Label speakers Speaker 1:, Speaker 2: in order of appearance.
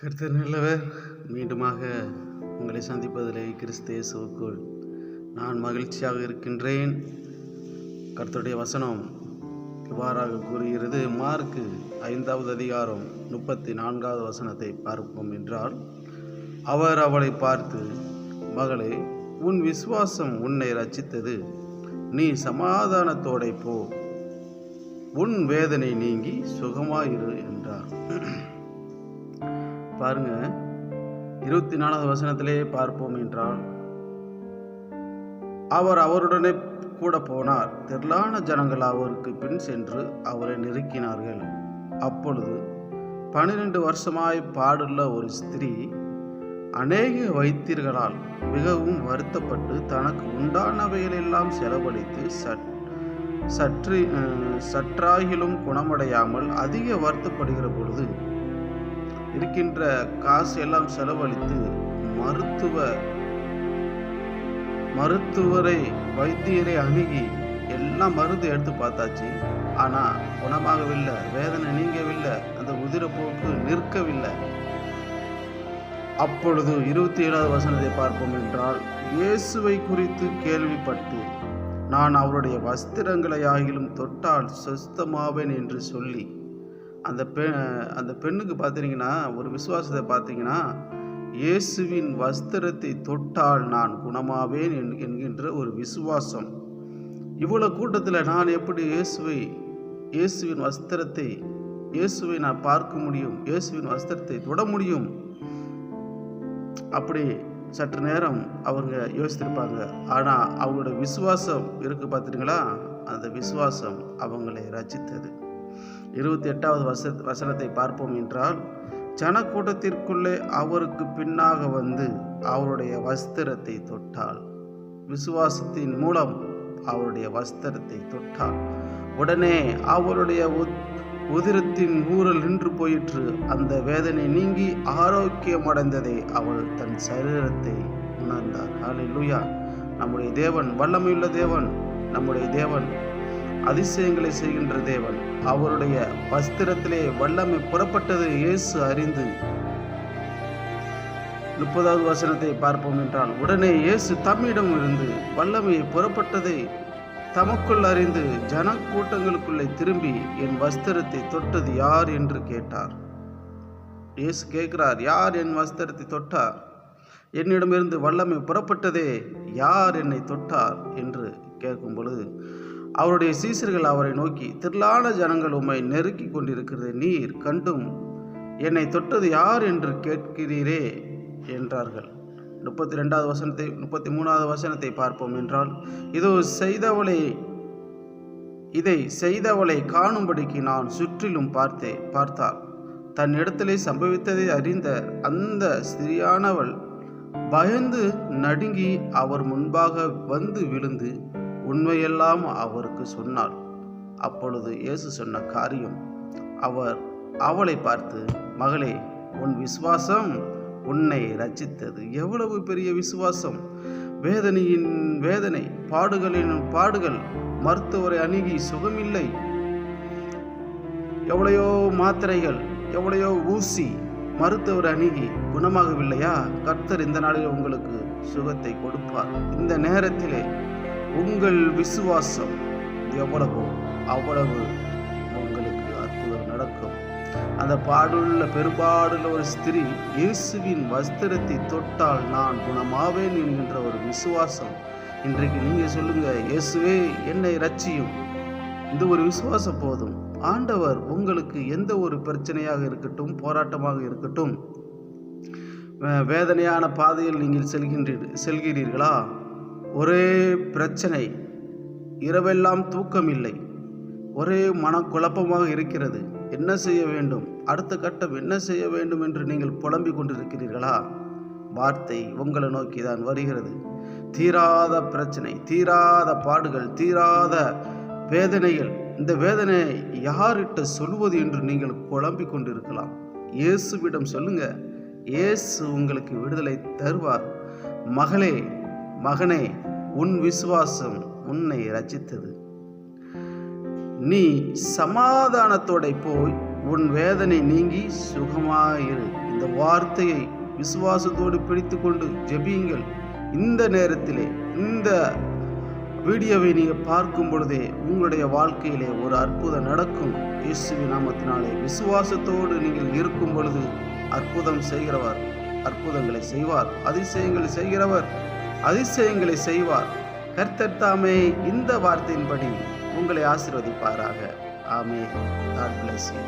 Speaker 1: கர்த்தர் நல்லவர். மீண்டுமாக உங்களை சந்திப்பதிலே கிறிஸ்து நான் மகிழ்ச்சியாக இருக்கின்றேன். கர்த்தருடைய வசனம் இவ்வாறாக கூறுகிறது. மார்க்கு ஐந்தாவது அதிகாரம் முப்பத்தி நான்காவது வசனத்தை பார்ப்போம் என்றால் அவர் அவளை பார்த்து மகளே உன் விசுவாசம் உன்னை ரச்சித்தது நீ சமாதானத்தோடை போ. உன் வேதனை நீங்கி சுகமாயிரு என்றார். பாருங்க. இருபத்தி நாலாவது வசனத்திலே பார்ப்போம் என்றால் அவர் அவருடனே கூட போனார். திரளான ஜனங்கள் அவருக்கு பின் சென்று அவரை நெருக்கினார்கள். அப்பொழுது பன்னிரண்டு வருஷமாய் பாடுள்ள ஒரு ஸ்திரீ அநேக வைத்தியர்களால் மிகவும் வருத்தப்பட்டு தனக்கு உண்டானவைகளெல்லாம் செலவழித்து சற் சற்று சற்றாகிலும் குணமடையாமல் அதிக வருத்தப்படுகிற பொழுது இருக்கின்ற காசு எல்லாம் செலவழித்து மருத்துவ மருத்துவரை வைத்தியரை அணுகி எல்லாம் மருந்து எடுத்து பார்த்தாச்சு. ஆனால் குணமாகவில்லை வேதனை நீங்கவில்லை அந்த உதிரப்போக்கு நிற்கவில்லை. அப்பொழுது இருபத்தி ஏழாவது வசனத்தை பார்ப்போம் என்றால் இயேசுவை குறித்து கேள்விப்பட்டு நான் அவருடைய வஸ்திரங்களை ஆகிலும் தொட்டால் சொஸ்தமாவேன் என்று சொல்லி அந்த பெ அந்த பெண்ணுக்கு பார்த்தீங்கன்னா ஒரு விசுவாசத்தை பார்த்தீங்கன்னா இயேசுவின் வஸ்திரத்தை தொட்டால் நான் குணமாவேன் என்- என்கின்ற ஒரு விசுவாசம். இவ்வளோ கூட்டத்தில் நான் எப்படி இயேசுவை இயேசுவின் வஸ்திரத்தை இயேசுவை நான் பார்க்க முடியும் இயேசுவின் வஸ்திரத்தை தொட முடியும்? அப்படி சற்று நேரம் அவங்க யோசித்திருப்பாங்க. ஆனால் அவங்களோட விசுவாசம் இருக்கு பார்த்துட்டீங்களா அந்த விசுவாசம் அவங்களை ரச்சித்தது இருபத்தி எட்டாவது வச வசனத்தை பார்ப்போம் என்றால் ஜனக்கூட்டத்திற்குள்ளே அவருக்கு பின்னாக வந்து அவருடைய வஸ்திரத்தை தொட்டாள். விசுவாசத்தின் மூலம் அவருடைய வஸ்திரத்தை தொட்டாள். உடனே அவருடைய உதிரத்தின் ஊரல் நின்று போயிற்று. அந்த வேதனை நீங்கி ஆரோக்கியமடைந்ததை அவள் தன் சரீரத்தை உணர்ந்தார் ஹalleluya. நம்முடைய தேவன் வல்லமையுள்ள தேவன் நம்முடைய தேவன் அதிசயங்களை செய்கின்ற தேவன். அவருடைய வஸ்திரத்திலே வல்லமை புறப்பட்டது இயேசு அறிந்து முப்பதாவது வசனத்தை பார்ப்போம் என்றால் உடனே இயேசு தம்மிடம் இருந்து வல்லமையை புறப்பட்டதை தமக்குள் அறிந்து ஜனக்கூட்டங்களுக்குள்ளே திரும்பி என் வஸ்திரத்தை தொட்டது யார்? என்று கேட்டார். இயேசு கேட்கிறார் யார் என் வஸ்திரத்தை தொட்டார்? என்னிடமிருந்து வல்லமை புறப்பட்டதே யார் என்னை தொட்டார்? என்று கேட்கும் பொழுது அவருடைய சீசர்கள் அவரை நோக்கி திரளான ஜனங்கள் உம்மை நெருக்கி கொண்டிருக்கிறது நீர் கண்டும். என்னை தொட்டது யார் என்று கேட்கிறீரே? என்றார்கள். முப்பத்தி ரெண்டாவது வசனத்தை முப்பத்தி மூணாவது வசனத்தை பார்ப்போம் என்றால் இதோ செய்தவளை இதை செய்தவளை காணும்படிக்கு நான் சுற்றிலும் பார்த்தே பார்த்தாள் தன் இடத்திலே சம்பவித்ததை அறிந்த அந்த ஸ்திரியானவள் பயந்து நடுங்கி அவர் முன்பாக வந்து விழுந்து உண்மையெல்லாம் அவருக்கு சொன்னாள். அப்பொழுது இயேசு சொன்ன காரியம் அவர் அவளை பார்த்து மகளே உன் விசுவாசம் உன்னை ரச்சித்தது எவ்வளவு பெரிய விசுவாசம். வேதனையின் வேதனை பாடுகளின் பாடுகள் மருத்துவரை அணுகி சுகமில்லை. எவ்வளையோ மாத்திரைகள் எவ்வளையோ ஊசி மருத்துவர் அணுகி குணமாகவில்லையா? கர்த்தர் இந்த நாளில் உங்களுக்கு சுகத்தை கொடுப்பார். இந்த நேரத்திலே உங்கள் விசுவாசம் எவ்வளவோ அவ்வளவு உங்களுக்கு அற்புதம் நடக்கும். அந்த பாடுள்ள பெரும்பாடுள்ள ஒரு ஸ்திரீ இயேசுவின் வஸ்திரத்தை தொட்டால் நான் குணமாவேன் என்கின்ற ஒரு விசுவாசம். இன்றைக்கு நீங்க சொல்லுங்க இயேசுவே என்னை ரச்சியும் இந்த ஒரு விசுவாசம் போதும். ஆண்டவர் உங்களுக்கு எந்த ஒரு பிரச்சனையாக இருக்கட்டும் போராட்டமாக இருக்கட்டும் வே- வேதனையான பாதையில் நீங்கள் செல்கின்ற செல்கிறீர்களா? ஒரே பிரச்சனை இரவெல்லாம் தூக்கம் இல்லை ஒரே மனக்குழப்பமாக இருக்கிறது. என்ன செய்ய வேண்டும்? அடுத்த கட்டம் என்ன செய்ய வேண்டும் என்று நீங்கள் புலம்பிக் கொண்டிருக்கிறீர்களா? வார்த்தை உங்களை நோக்கி தான் வருகிறது. தீராத பிரச்சனை தீராத பாடுகள் தீராத வேதனைகள். இந்த வேதனையை யார்கிட்ட சொல்வது என்று நீங்கள் குழம்பிக் கொண்டிருக்கலாம். இயேசுவிடம் சொல்லுங்க. இயேசு உங்களுக்கு விடுதலை தருவார். மகளே மகனே உன் விசுவாசம் உன்னை ரச்சித்தது நீ சமாதானத்தோட போய் உன் வேதனை நீங்கி சுகமாயிரு இந்த வார்த்தையை விசுவாசத்தோடு பிடித்துக்கொண்டு ஜெபியுங்கள். இந்த நேரத்திலே இந்த வீடியோவை நீங்கள் பார்க்கும் பொழுதே உங்களுடைய வாழ்க்கையிலே ஒரு அற்புதம் நடக்கும். இயேசுவின் நாமத்தினாலே விசுவாசத்தோடு நீங்கள் இருக்கும் பொழுது அற்புதம் செய்கிறவர் அற்புதங்களை செய்வார் அதிசயங்களை செய்கிறவர். அதிசயங்களை செய்வார். கர்த்தர் தாமே இந்த வார்த்தையின்படி உங்களை ஆசிர்வதிப்பாராக. ஆமே காட் பிளஸ் யூ